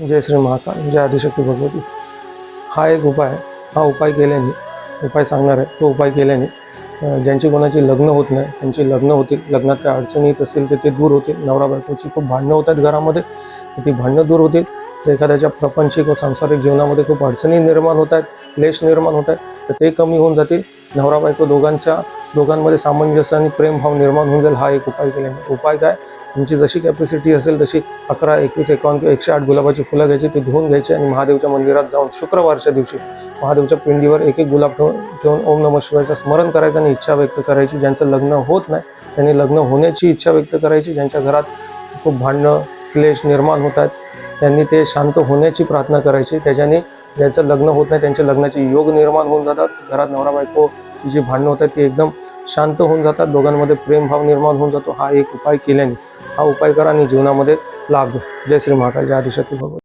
जय श्री महाकाल जय आदिशक्ती भगवती. हा एक उपाय आहे हा उपाय केल्याने उपाय सांगणार आहे तो उपाय केल्याने ज्यांची कोणाची लग्न होत नाही त्यांची लग्न होतील लग्नात काय अडचणी येत असतील तर ते दूर होतील. नवरा बायकोची खूप भांडणं होतात घरामध्ये तर ती भांडणं दूर होतील. तर एखाद्याच्या प्रपंचिक व सांसारिक जीवनामध्ये खूप अडचणी निर्माण होत आहेत क्लेश निर्माण होत आहेत तर ते कमी होऊन जातील. नवरा बायको दोघांच्या दोघांमध्ये सामंजस्य आणि प्रेमभाव निर्माण होऊन जाईल हा एक उपाय केल्याने उपाय काय? तुमची जशी कॅपॅसिटी असेल तशी अकरा एकवीस एकावन्न किंवा एकशे आठ गुलाबाची फुलं घ्यायची ती धुवून घ्यायची आणि महादेवच्या मंदिरात जाऊन शुक्रवारच्या दिवशी महादेवच्या पिंडीवर एक एक गुलाब ठेवून ठेवून ओम नम शिवायचं स्मरण करायचं आणि इच्छा व्यक्त करायची. ज्यांचं लग्न होत नाही त्यांनी लग्न होण्याची इच्छा व्यक्त करायची. ज्यांच्या घरात खूप भांडणं क्लेश निर्माण होत आहेत त्यांनी ते शांत होण्याची प्रार्थना करायची. त्याच्याने ज्यांचं लग्न होत नाही त्यांच्या लग्नाचे योग निर्माण होऊन जातात. घरात नवरा बायकोची जी भांडणं होतात ती एकदम शांत होऊन जातात. दोघांमध्ये प्रेमभाव निर्माण होऊन जातो. हा एक उपाय केल्याने. हा उपाय करा आणि जीवनामध्ये लाभ. जय श्री महाकाल. जय आदिशक्ती भगवत